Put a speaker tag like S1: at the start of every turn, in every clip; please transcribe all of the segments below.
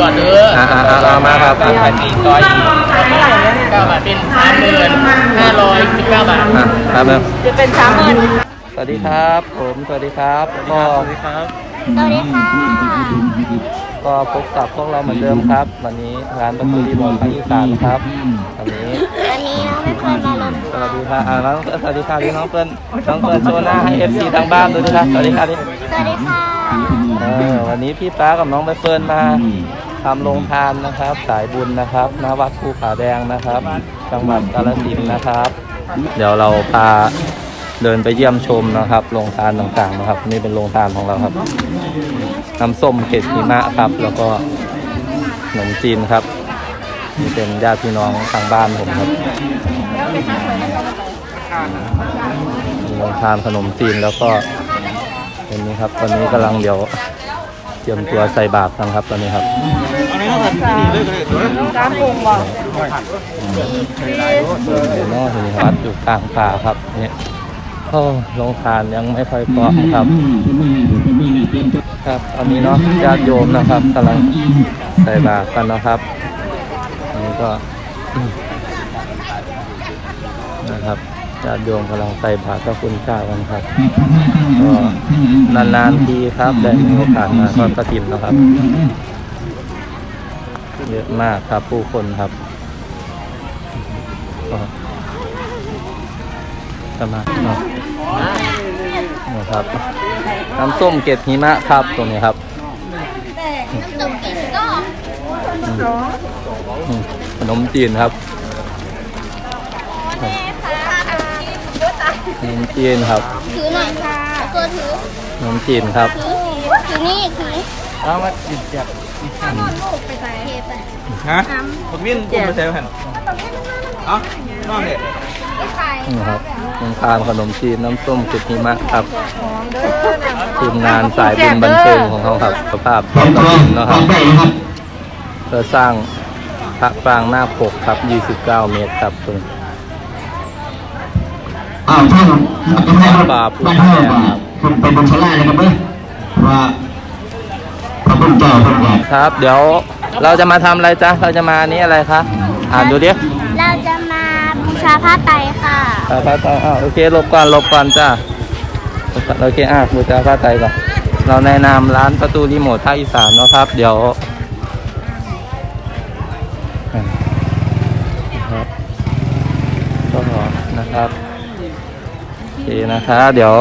S1: ดอดเด้อ
S2: อ่าอ่าอ่าเอามาครับ
S1: เก้าบาทสี่ซอยอีกเก้าบาทเป็นสามหมื่นห้าร้อยสิบเก้าบาท
S2: อะครับเริ่ม
S3: จะเป็นสามหมื่น
S2: สวัสดีครับ ผมสวัสดีครับก็สวัสดีครับ
S3: สวัสดีค่ะ
S2: ก็พบกับพวกเราเหมือนเดิมครับ วันนี้ร้านประตูรีโมทภาคอีสานครับวันนี้
S3: วันนี้น้องไม่เคยมาลง
S2: สวัสดีค่ะอ่าน้องเปิ้ลสวัสดีค่ะดิน้องเปิ้ลน้องเปิ้ลโชว์หน้าให้เอฟซีทางบ้านดูด้วยนะสวัสดีค่ะดิ
S3: สวัสดีค่ะ
S2: เออวันนี้พี่ป้ากับน้องใบเฟิร์นมา ทำโรงทานนะครับ สายบุญนะครับณวัดภูผาแดงนะครับ จังหวัดกาฬสินธุ์นะครับ เดี๋ยวเราพาเดินไปเยี่ยมชมนะครับโรงทานต่างๆนะครับ นี่เป็นโรงทานของเราครับน้ำส้มเกล็ดหิมะครับ แล้วก็ขนมจีนครับนี่เป็นญาติพี่น้องทางบ้านผมครับโรงทานขนมจีนแล้วก็เป็นนี้ครับ ตอนนี้กำลังเดี๋ยวเตรียมตัวใส่บาตรกันครับตอนนี้ครับ
S3: ร้านปรุงบอก
S2: เดี๋ยวนอกถึงวัดอยู่กลางป่าครับเนี่ยโอ้โรงทานยังไม่ค่อยพร้อมครับ ครับตอนนี้เนาะญาติโยมนะครับกำลังใส่บาตรกันนะครับอันนี้ก็นะครับญาติโยมกำลังใส่บาตรพระคุณเจ้ากันครับก็นานๆทีครับได้มีโอกาสมาทอดกระถินนะครับ เยอะมากครับผู้คนครับก็จะมาเนาะนะครับน้ำส้มเกล็ดหิมะครับตรงนี้ครับ
S3: ตุ่มกินก็
S2: อืมขนมจีนครับขนมจีนครับ
S3: ถือหน่อยค่ะตัวถือ
S2: ขนมจีนครับ
S3: ถือถือนี่ถือ
S1: เอามาจิบจับ
S3: ลูกไปใส่เทไป
S1: ฮะผมวิ่งผมไปเซลล์หันเอ้าน้องเนี่ย
S3: ใส่
S2: นี่ครับน้ำตาลขนมจีนน้ำส้มเกล็ดหิมะครับทีมงานสายบุญบันเทิงของเขาครับสภาพพร้อมกระถินนะครับเพื่อสร้างพระปรางหน้าปกครับ 29 เมตรครับคุณ
S4: อ้าวท่านต้องให้รถ
S2: ป่าผู้
S4: บ้าน
S2: แท
S4: เท่านบ่าคุณไปบนสลาเลยครับเด้อว่า
S2: ครับ เดี๋ยวเราจะมาทำอะไรจ๊ะ เราจะมานี้อะไรคะอ่านดูดิ
S3: เราจะมาบูชาผ้าไตรค่ะ
S2: ผ้าผ้าไตรอ่าโอเคหลบก่อนหลบก่อนจ้าโอเคอะบูชาผ้าไตรก่อนเราในนามร้านประตูรีโมทภาคอีสานเนาะครับ เดี๋ยวอะครับก็นะครับโอเคนะคะเดี๋ยว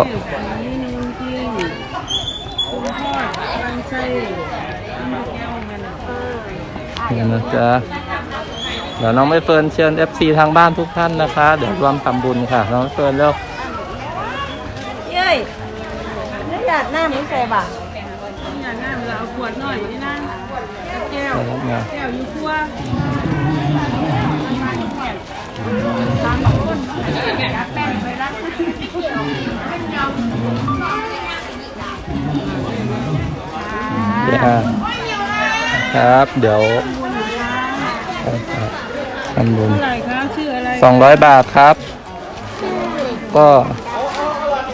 S2: นี่นะจ๊ะเดี๋ยวน้องไม่เฟิร์นเชิญ FC ทางบ้านทุกท่านนะคะ เดี๋ยวร่วมทำบุญค่ะ น้องไม่เฟิร์นเร็ว
S3: เย้ยนี่หยาดหน้ามึงใส่บ่ะ
S5: งานน้ำเราเอาขวดหน่อยนี่นะแก้ว
S2: นะครับนะ
S5: แก้วอยู่ครัว
S2: เดี๋ยวอะครับ เดี๋ยว ทำบุญ
S5: อะไรครับชื่ออะไร
S2: สองร้อยบาทครับ ก็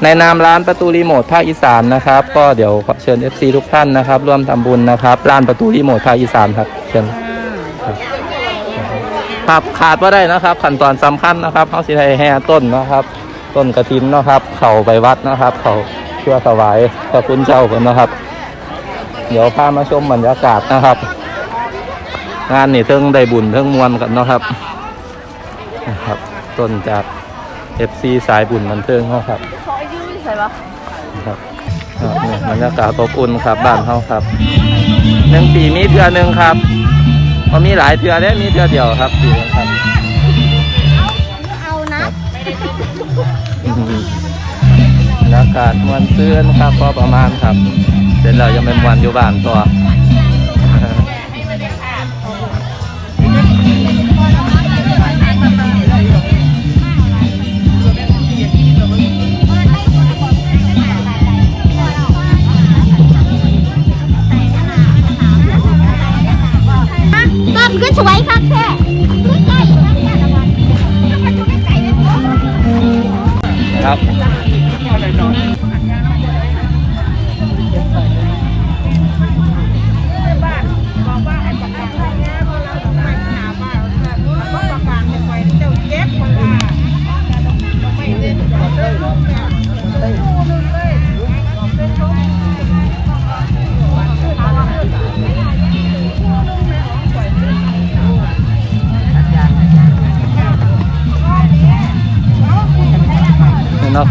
S2: ในนามร้านประตูรีโมทภาคอีสานนะครับ ก็เดี๋ยวขอเชิญ FC ทุกท่านนะครับ ร่วมทำบุญนะครับ ร้านประตูรีโมทภาคอีสานครับ เชิญครับขาดว่าได้นะครับ ขั้นตอนสำคัญนะครับเขาสิไทยแห่ต้นนะครับ ต้นกระถินนะครับ เข่าไปวัดนะครับ เข่าเพื่อถวายพระคุณเจ้ากันนะครับ เดี๋ยวพามาชมบรรยากาศนะครับ งานนี่เทิงได้บุญเทิงมวลกันเนาะครับนะครับ ต้นจาก FC สายบุญบันเทิงเขาครับ
S3: ขอยืมใส่บ่ะ
S2: ครับครับเนี่ยบรรยากาศอบอุ่นครับบ้านเขาครับหนึ่งปีมีเทือหนึ่งครับพอมีหลายเทือได้มีเทือเดียวครับปีละครับ
S3: เอานะ
S2: บรรยากาศมวนซื่นครับพอประมาณครับ เสร็จแล้วยังเป็นวันอยู่บ้านตัว
S3: ครับ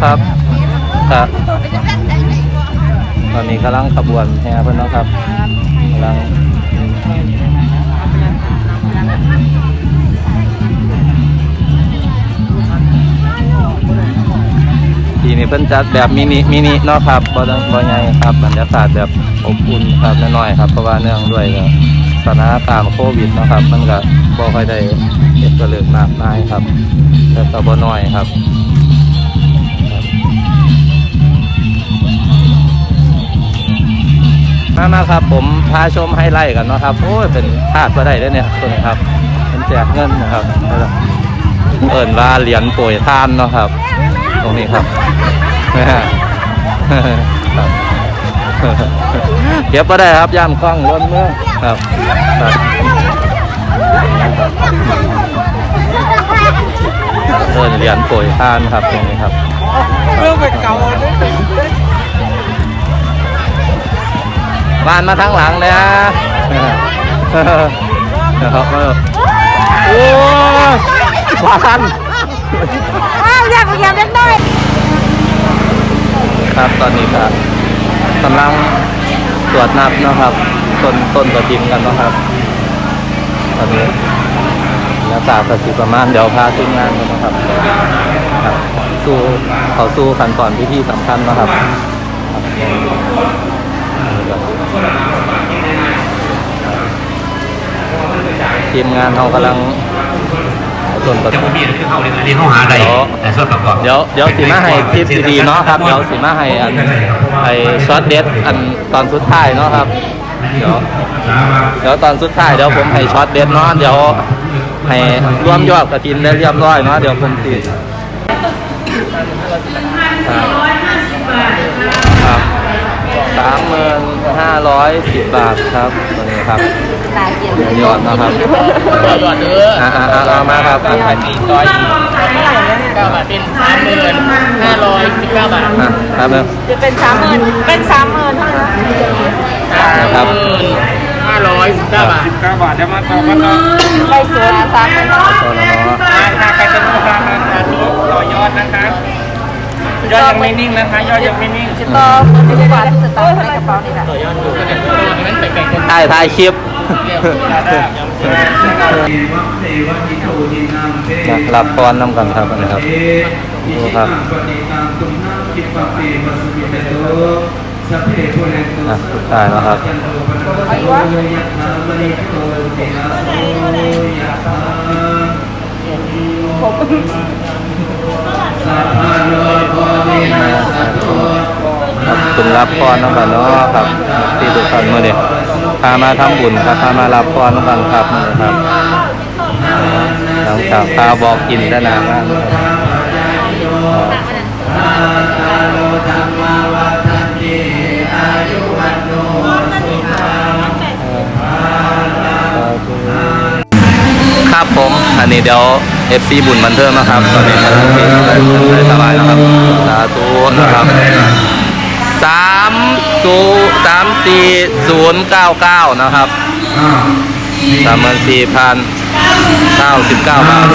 S3: ครับค
S2: รับตอนนี้กำลังขบวนแห่เพิ่อนเนาะครับกำลังทีนี้เพิ่นจัดแบบมินิมินิเนาะครับบ่ต้องบ่ใหญ่ครับบรรยากาศแบบอบอุ่นครับน้อยๆครับเพราะว่าเนื่องด้วยสถานการณ์โควิดนะครับ มันก็บ่ค่อยได้เฮ็ดกระเลิกมากมายครับแต่ก็บ่น้อยครับ มามาครับ ผมพาชมให้ไล่กันเนาะครับโอ้ยเป็นพาดมาได้เลยเนี่ยตัวนี้ครับเป็นแจกเงินนะครับเอิญว่าเหรียญโปรยทานเนาะครับ ตรงนี้ครับเก็บก็ได้ครับย่านกล้องล้นเมือครับเอิญเหรียญโปรยทานครับตรงนี้ครับ
S5: เรื่องไปเก่า
S2: บ้านมาทางหลังเลยฮะนะครับโอ้บ้าน
S3: อ้าวอยากอยากเล่นได้
S2: ครับตอนนี้ครับกำลังตรวจนับนะครับต้นต้นกระทิมกันนะครับ ตอนนี้แล้วตากระสิประมาณเดี๋ยวพาทีมงานกันนะครับครับ สู้เขาสู้ขั้นตอนพิธีสำคัญนะครับ ทีมงานเรากำลังเอาต้นกระ
S4: แต่
S2: ทิ
S4: ผม
S2: ม
S4: มีที่เข้าในที่เข้าหาได้แต่ส่วนประกอบ
S2: เดี๋ยวเดี๋ยวสีมาให้คลิปดีๆเนาะครับเดี๋ยวสีมาให้อันไอช็อตเด็ดอันตอนสุดท้ายเนาะครับเดี๋ยวเดี๋ยวตอนสุดท้ายเดี๋ยวผมให้ช็อตเด็ดเนาะเดี๋ยวให้รวมยอดกระถินได้เรียบร้อยเนาะเดี๋ยวผมติด 510 บาทครับตัวนี้ครับ
S3: ตายย
S2: อดนะครับ
S1: ตัวตัวเนื้อ
S2: อ่าอ่าอ่ามาครับอั
S1: นี้ต้อยเก้าบาทเป็นสามหมื่นห้าร้อยสิบเก้าบาท
S2: ครับ
S5: จะเป็นสามหมื่นเป็นสามหมื่นเท่านั้น
S2: สาม
S1: หมื่นห้าร้อยสิบเก้าบาทสิบ
S5: เก้าบาทได้มาต่อมาต่อไปสวนสามหมื่น
S2: ตัวล้อย มา
S5: ค่ะไปสนุกมาค่ะสาธุต่อยอดนะครับ ยอดยังไม่นิ่งนะคะยอดยังไม่นิ่งจะต่อจะกว่าจะต่อในกระเป๋านี่แหละ
S1: ต่อยอดดูกันเลยนั้นไปไกลคน
S2: ถ่ายถ่ายคลิป
S1: เรียกได้
S2: นะรับพรน้ำกันครับนะครับ ดูครับอะสุดท้ายแล้วครับ ครับคุณรับพรน้ำกันเนาะครับที่ทุกท่านเมื่อเด็กพามาทำบุญครับพามารับพรน้ำกันครับนี่ครับหลังจากพาบอกกินได้นานมากครับครับผม อันนี้เดี๋ยว FC บุญบันเทิงนะครับ ตอนนี้กำลังกินได้สบายนะครับา ธุนะครับสามศูสามสี่ศูนย์เก้าเก้านะครับสามสี่พันเก้าสิบเก้าบาท